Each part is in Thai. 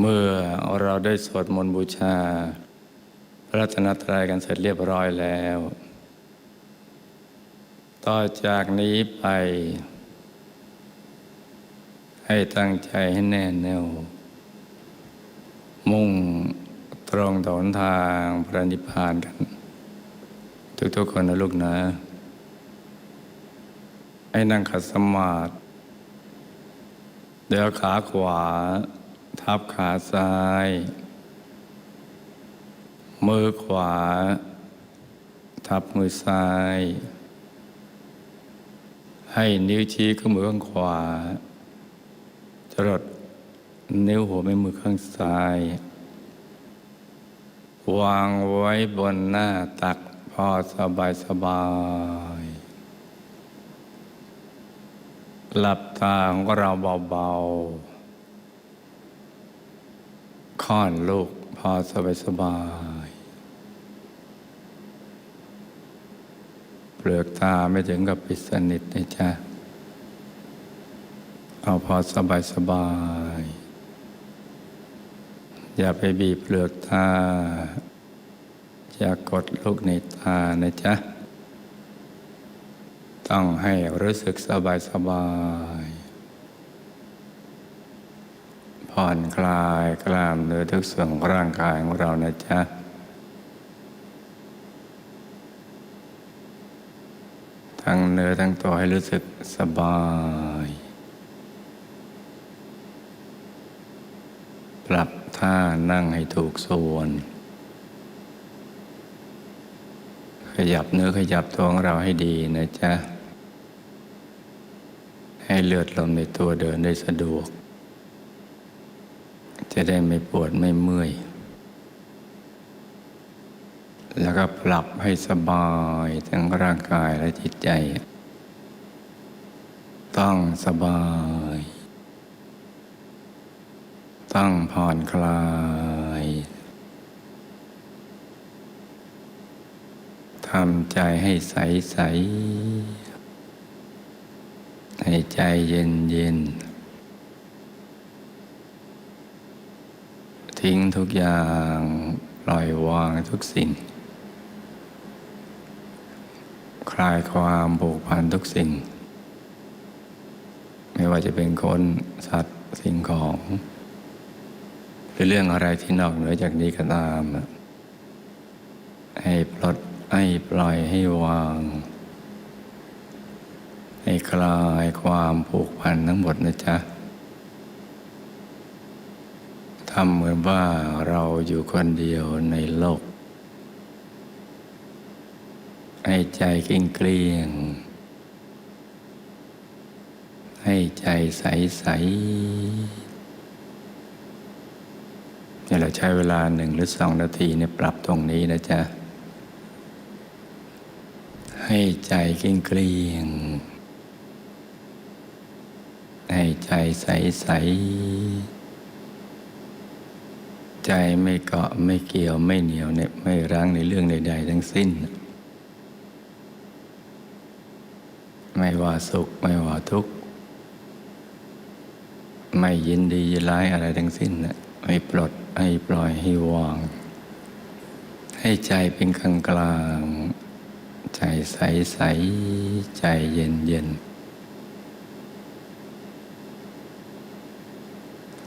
เมื่อเราได้สวดมนต์บูชา พระรัตนตรัยกันเสร็จเรียบร้อยแล้ว ต่อจากนี้ไป ให้ตั้งใจให้แน่แน่ว มุ่งตรงต่อหนทางพระนิพพานกัน ทุกๆคนนะลูกนะ ให้นั่งขัดสมาธิเดี๋ยวขาขวา ทับขาซ้าย มือขวา ทับมือซ้าย ให้นิ้วชี้ข้ามือข้างขวาจรดนิ้วหัวแม่มือข้างซ้าย วางไว้บนหน้าตักพอสบายสบาย หลับตาของเราเบาๆ ค่อนลูกพอสบายสบายเปลือกตาไม่ถึงกับปิดสนิทนะจ๊ะ เอาพอสบายสบาย อย่าไปบีบเปลือกตา อย่ากดลูกในตานะจ๊ะ ต้องให้รู้สึกสบายสบายๆ ผ่อนคลายกล้ามเนื้อทุกส่วนของร่างกายของเรานะจ๊ะทั้งเนื้อทั้งตัวให้รู้สึกสบาย ปรับท่านั่งให้ถูกส่วน ขยับเนื้อขยับตัวของเราให้ดีนะจ๊ะ ให้เลือดลมในตัวเดินได้สะดวก จะได้ไม่ปวดไม่เมื่อย แล้วก็ปรับให้สบายทั้งร่างกายและจิตใจ ต้องสบาย ต้องผ่อนคลาย ทำใจให้ใสใสให้ใจเย็นเย็น ทิ้งทุกอย่าง ปล่อยวางทุกสิ่ง คลายความผูกพันทุกสิ่ง ไม่ว่าจะเป็นคนสัตว์สิ่งของ หรือเรื่องอะไรที่นอกเหนือจากนี้ก็ตาม ให้ปลดให้ปล่อยให้วาง ให้คลายความผูกพันทั้งหมดนะจ๊ะ ทำเหมือนว่าเราอยู่คนเดียวในโลก ให้ใจเกลี้ยงเกลี้ยง ให้ใจใสใสเนี่ยเราใช้เวลาหนึ่งหรือสองนาทีเนี่ยปรับตรงนี้นะจ๊ะ ให้ใจเกลี้ยงเกลี้ยง ให้ใจใสใส ใจไม่เกาะไม่เกี่ยวไม่เหนียวเนี่ยไม่รั้งในเรื่องใดๆทั้งสิ้น ไม่ว่าสุขไม่ว่าทุกข์ ไม่ยินดียินร้ายอะไรทั้งสิ้นนะให้ปลดให้ปล่อยให้วาง ให้ใจเป็นกลางกลาง ใจใสใสใจเย็นเย็น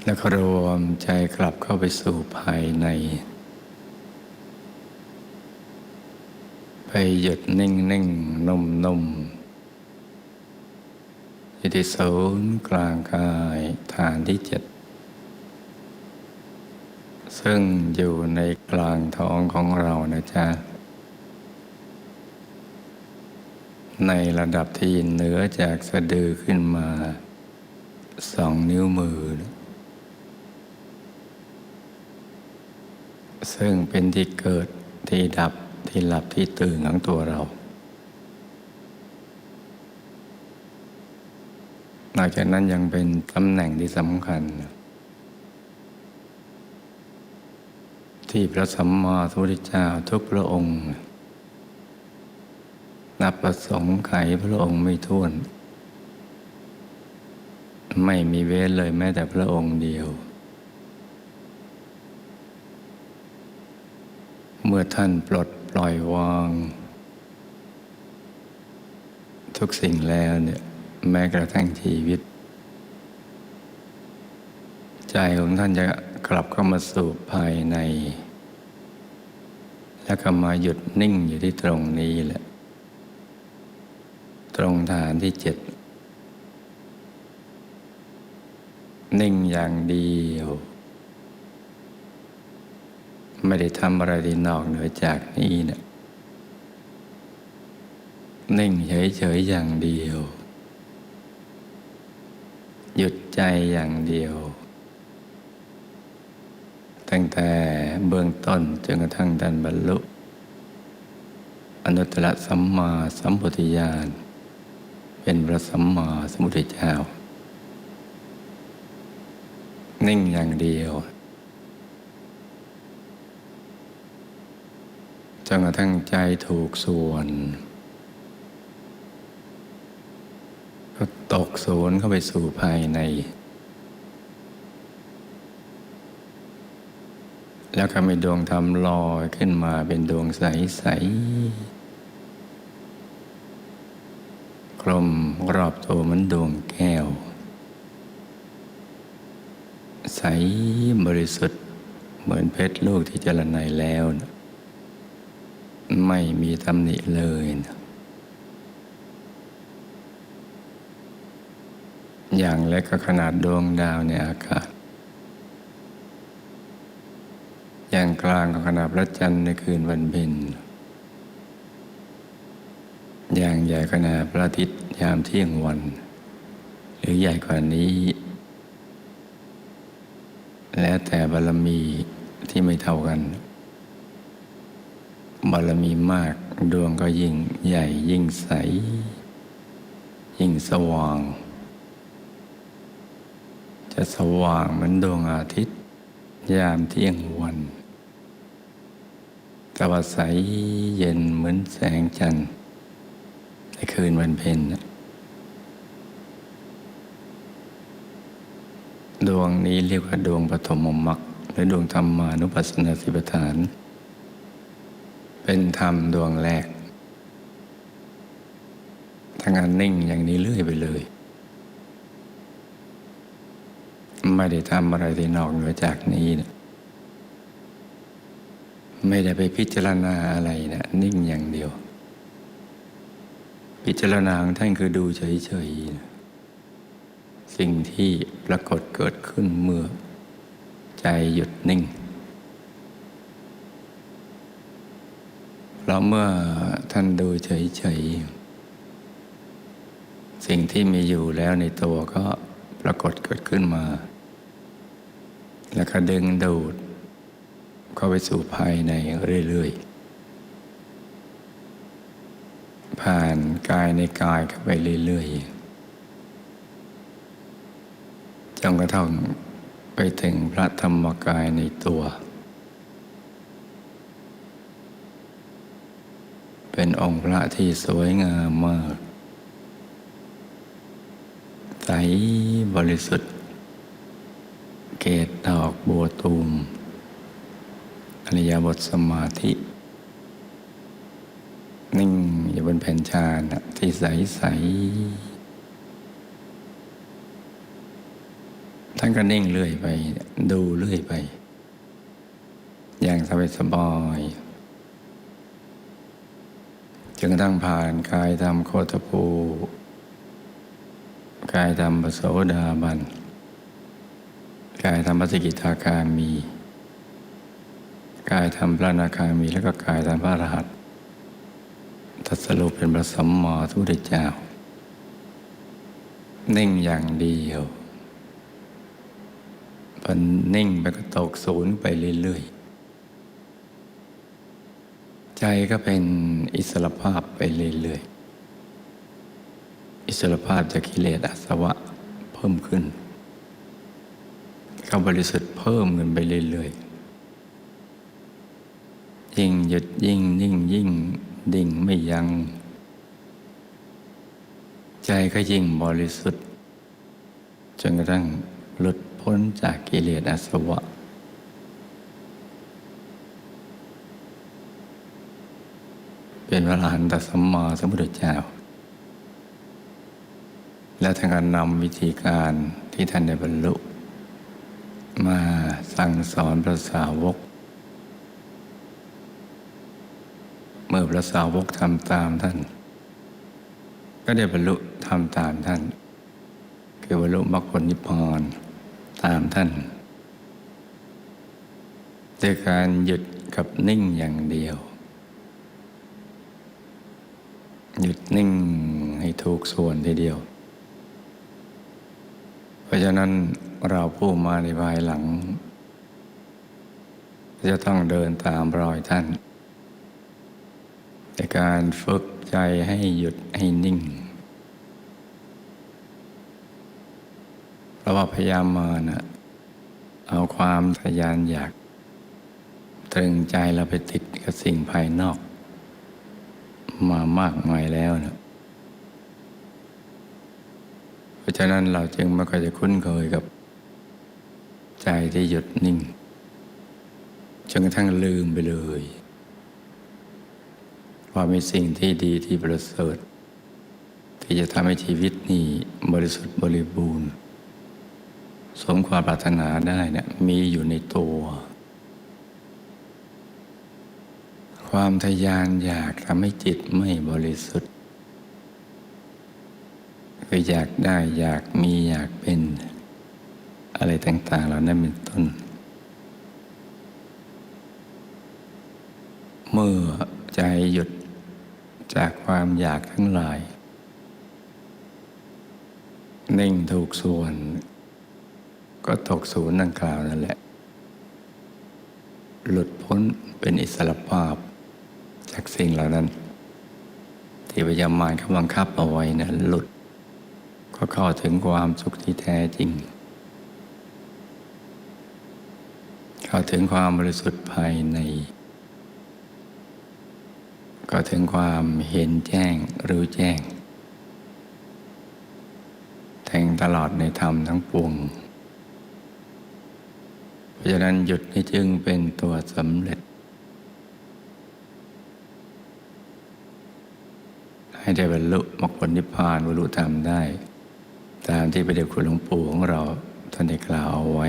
แล้วก็รวมใจกลับเข้าไปสู่ภายใน ไปหยุดนิ่งนิ่งนุ่มนุ่มอยู่ที่ศูนย์กลางกายฐานที่เจ็ดซึ่งอยู่ในกลางท้องของเรานะจ๊ะ ในระดับที่เหนือจากสะดือขึ้นมาสองนิ้วมือ ซึ่งเป็นที่เกิดที่ดับที่หลับที่ตื่นของตัวเรา นอกจากนั้นยังเป็นตำแหน่งที่สำคัญ ที่พระสัมมาสัมพุทธเจ้าทุกพระองค์ นับประสงค์ไขพระองค์ไม่ท้วน ไม่มีเว้นเลยแม้แต่พระองค์เดียว เมื่อท่านปลดปล่อยวาง ทุกสิ่งแล้วเนี่ยแม้กระทั่งชีวิต ใจของท่านจะกลับเข้ามาสู่ภายใน แล้วก็มาหยุดนิ่งอยู่ที่ตรงนี้แหละ ตรงฐานที่เจ็ดนิ่งอย่างเดียว ไม่ได้ทำอะไรที่นอกเหนือจากนี้เนะนิ่งเฉยๆอย่างเดียว หยุดใจอย่างเดียว ตั้งแต่เบื้องต้นจนกระทั่งดันบรรลุ อนุตตรสัมมาสัมพุทธญาณเป็นพระสัมมาสัมพุทธเจ้า นิ่งอย่างเดียว จนกระทั่งใจถูกส่วน ก็ตกศูนย์เข้าไปสู่ภายใน แล้วก็มีดวงธรรมลอยขึ้นมาเป็นดวงใส ๆ กลมรอบตัวเหมือนดวงแก้ว ใสบริสุทธิ์เหมือนเพชรลูกที่เจรไนแล้วนะ ไม่มีตำหนิเลยนะอย่างเล็กก็ขนาดดวงดาวในอากาศ อย่างกลางก็ขนาดพระจันทร์ในคืนวันเพ็ญ อย่างใหญ่ขนาดพระอาทิตย์ยามเที่ยงวัน หรือใหญ่กว่านี้ แล้วแต่บารมีที่ไม่เท่ากัน บารมีมากดวงก็ยิ่งใหญ่ยิ่งใส ยิ่งสว่าง จะสว่างเหมือนดวงอาทิตย์ ยามเที่ยงวันแต่ว่าใสเย็นเหมือนแสงจันทร์ในคืนวันเพ็ญดวงนี้เรียกว่าดวงปฐมมรรคหรือดวงธรรมานุปัสสนาสิบฐาน เป็นธรรมดวงแรกทางานนิ่งอย่างนี้เรื่อยไปเลย ไม่ได้ทำอะไรที่นอกเหนือจากนี้นะไม่ได้ไปพิจารณาอะไรนะนิ่งอย่างเดียว พิจารณาของท่านคือดูเฉยๆนะสิ่งที่ปรากฏเกิดขึ้นเมื่อ ใจหยุดนิ่ง เพราะเมื่อท่านดูเฉยๆ สิ่งที่มีอยู่แล้วในตัวก็ปรากฏเกิดขึ้นมา แล้วก็ดึงดูด เข้าไปสู่ภายในเรื่อยๆ ผ่านกายในกายเข้าไปเรื่อยๆจนกระทั่งไปถึงพระธรรมกายในตัว เป็นองค์พระที่สวยงามมาก ใสบริสุทธิ์ เกตดอกบัวตูม อริยบทสมาธิ นิ่งอยู่บนแผ่นชานะที่ใสใสท่านก็นิ่งเรื่อยไป ดูเรื่อยไป อย่างสบายสบาย จนกระทั่งผ่านกายธรรมโคตภูกายธรรมปโสดาบัน กายธรรมปสกิทาคามี กายธรรมพระนาคามี แล้วก็กายธรรมพระรหันต์ทัศรุปเป็นพระสัมมาสัมพุทธเจ้า นิ่งอย่างเดียวพอนิ่งไปก็ตกศูนย์ไปเรื่อยๆ ใจก็เป็นอิสระภาพไปเรื่อยๆ อิสระภาพจากกิเลสอาสวะเพิ่มขึ้นก็บริสุทธิ์เพิ่มขึ้นไปเรื่อยๆ ยิ่งหยุดยิ่งนิ่งยิ่งดิ่งไม่ยัง้งใจก็ยิ่งบริสุทธิ์ จนกระทั่งหลุดพ้นจากกิเลสอาสวะ เป็นพระอรหันตสัมมาสัมพุทธเจ้า และท่านก็นำวิธีการที่ท่านได้บรรลุ มาสั่งสอนพระสาวก เมื่อพระสาวกทำตามท่าน ก็ได้บรรลุทำตามท่าน คือบรรลุมรรคผลนิพพานตามท่านด้วยการหยุดกับนิ่งอย่างเดียว หยุดนิ่งให้ถูกส่วนทีเดียว เพราะฉะนั้นเราผู้มาในภายหลัง จะต้องเดินตามรอยท่าน ในการฝึกใจให้หยุดให้นิ่ง เพราะว่าพยายามมานะเอาความทะยานอยาก ตรึงใจเราไปติดกับสิ่งภายนอก มามากมายแล้วนะเพราะฉะนั้นเราจึงไม่ค่อยจะคุ้นเคยกับ ใจที่หยุดนิ่งจนกระทั่งลืมไปเลยว่ามีสิ่งที่ดีที่ประเสริฐ ที่จะทำให้ชีวิตนี้บริสุทธิ์บริบูรณ์ สมความปรารถนาได้เนะี่ยมีอยู่ในตัว ความทยานอยากทำให้จิตไม่บริสุทธิ์คืออยากได้อยากมีอยากเป็น อะไรต่าง ๆ เหล่านั้นเป็นต้น เมื่อใจหยุดจากความอยากทั้งหลาย นิ่งถูกส่วน ก็ตกศูนย์ดังกล่าวนั่นแหละ หลุดพ้นเป็นอิสระภาพ จากสิ่งเหล่านั้น ที่พยามารเขาบังคับเอาไว้นะหลุด ก็เข้าถึงความสุขที่แท้จริง เข้าถึงความบริสุทธิ์ภายในก็ถึงความเห็นแจ้งรู้แจ้ง แทงตลอดในธรรมทั้งปวง เพราะฉะนั้นหยุดนี่จึงเป็นตัวสำเร็จ ให้ได้บรรลุมรรคผลนิพพานบรรลุธรรมได้ ตามที่พระเดชคุณหลวงปู่ของเราท่านได้กล่าวเอาไว้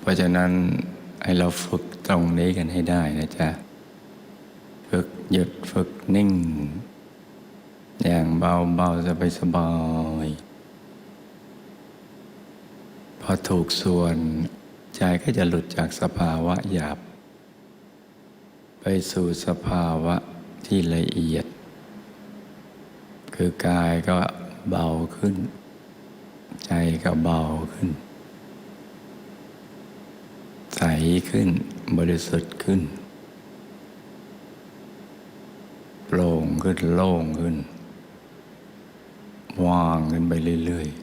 เพราะฉะนั้นให้เราฝึกตรงนี้กันให้ได้นะจ๊ะ ฝึกหยุดฝึกนิ่ง อย่างเบาเบาสบายสบายพอถูกส่วนใจก็จะหลุดจากสภาวะหยาบ สู่สภาวะที่ละเอียด คือกายก็เบาขึ้น ใจก็เบาขึ้น ใสขึ้นบริสุทธิ์ขึ้นโปร่งขึ้นโล่งขึ้น ว่างขึ้นไปเรื่อยๆ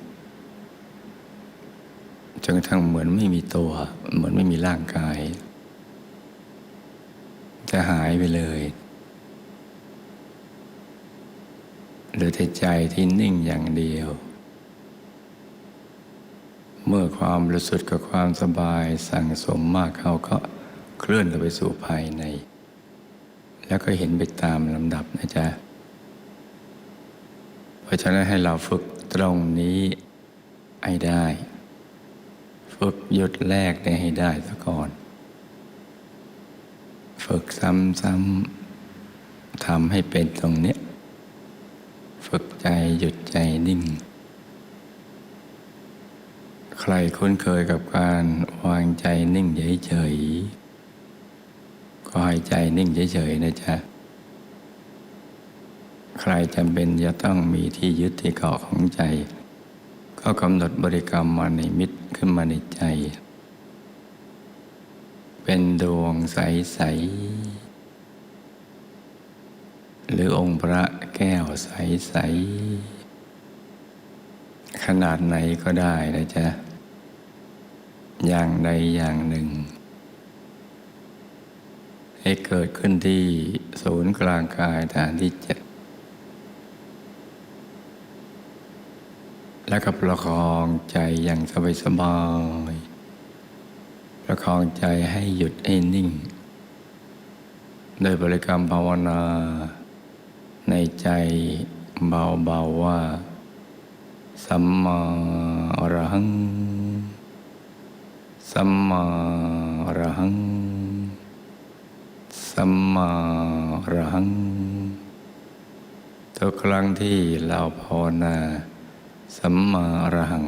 จนกระทั่งเหมือนไม่มีตัว เหมือนไม่มีร่างกาย จะหายไปเลยหลือแต่ใจที่นิ่งอย่างเดียว เมื่อความรู้สึกกับความสบายสั่งสมมากเขาก็เคลื่อนไปสู่ภายใน แล้วก็เห็นไปตามลำดับนะจ๊ะ เพราะฉะนั้นให้เราฝึกตรงนี้ให้ได้ ฝึกหยุดแรกได้ให้ได้ซะก่อน ฝึกซ้ำๆทำให้เป็นตรงเนี้ย ฝึกใจหยุดใจนิ่ง ใครคุ้นเคยกับการวางใจนิ่งเฉยๆก็ให้ใจนิ่งเฉยๆนะจ๊ะ ใครจำเป็นจะต้องมีที่ยึดที่เกาะของใจ ก็กำหนดบริกรรมมาในมิตรขึ้นมาในใจ เป็นดวงใส ๆ หรือองค์พระแก้วใส ๆ ขนาดไหนก็ได้นะจ๊ะ อย่างใดอย่างหนึ่ง ให้เกิดขึ้นที่ศูนย์กลางกายฐานที่เจ็ดแล้วก็ประคองใจอย่างสบายๆ ประคองใจให้หยุดให้นิ่งโดยบริกรรมภาวนา ในใจเบาๆว่า สัมมาอรหัง สัมมาอรหัง สัมมาอรหังทุกครั้งที่เราภาวนา สัมมาอรหัง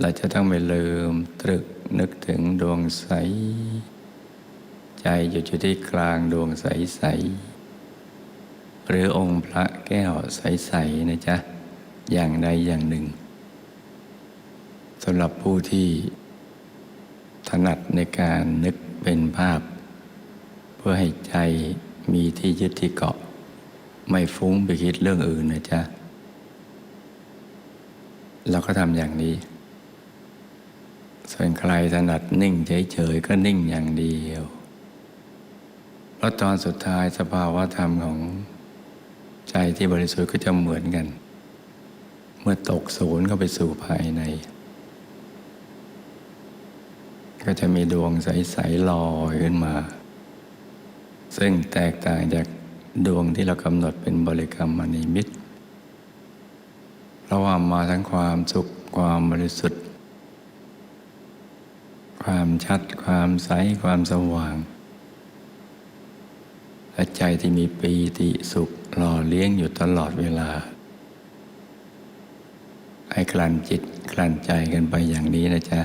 เราจะต้องไม่ลืมตรึก นึกถึงดวงใส ใจอยู่ที่ที่กลางดวงใสๆหรือองค์พระแก้วใสๆนะจ๊ะ อย่างใดอย่างหนึ่งสำหรับผู้ที่ ถนัดในการนึกเป็นภาพ เพื่อให้ใจมีที่ยึดที่เกาะ ไม่ฟุ้งไปคิดเรื่องอื่นนะจ๊ะ เราก็ทำอย่างนี้ ส่วนใครถนัดนิ่งเฉยๆก็นิ่งอย่างเดียว เพราะตอนสุดท้ายสภาวะธรรมของใจที่บริสุทธิ์ก็จะเหมือนกัน เมื่อตกศูนย์เข้าไปสู่ภายใน ก็จะมีดวงใสๆลอยขึ้นมา ซึ่งแตกต่างจากดวงที่เรากำหนดเป็นบริกรรมมณีมิตรเพราะว่ามาทั้งความสุขความบริสุทธิ์ ความชัดความใสความสว่างและใจที่มีปีติสุขหล่อเลี้ยงอยู่ตลอดเวลา ให้กลั่นจิตกลั่นใจกันไปอย่างนี้นะจ๊ะ